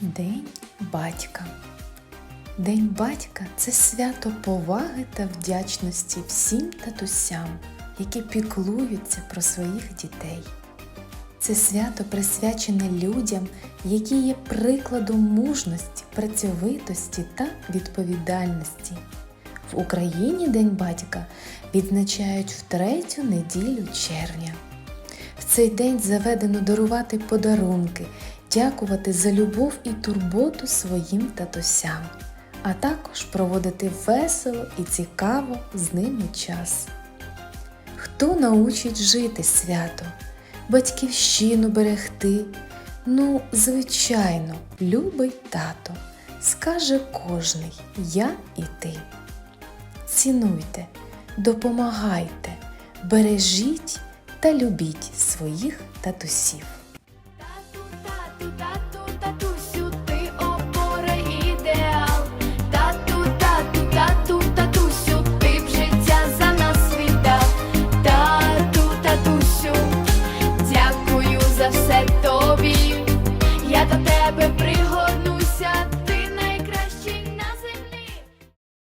День батька. День батька це свято поваги та вдячності всім татусям, які піклуються про своїх дітей. Це свято присвячене людям, які є прикладом мужності, працьовитості та відповідальності. В Україні День батька відзначають в третю неділю червня. В цей день заведено дарувати подарунки, дякувати за любов і турботу своїм татусям, а також проводити весело і цікаво з ними час. Хто научить жити свято, батьківщину берегти? Ну, звичайно, любий тато, скаже кожний я і ти. Цінуйте, допомагайте, бережіть та любіть своїх татусів.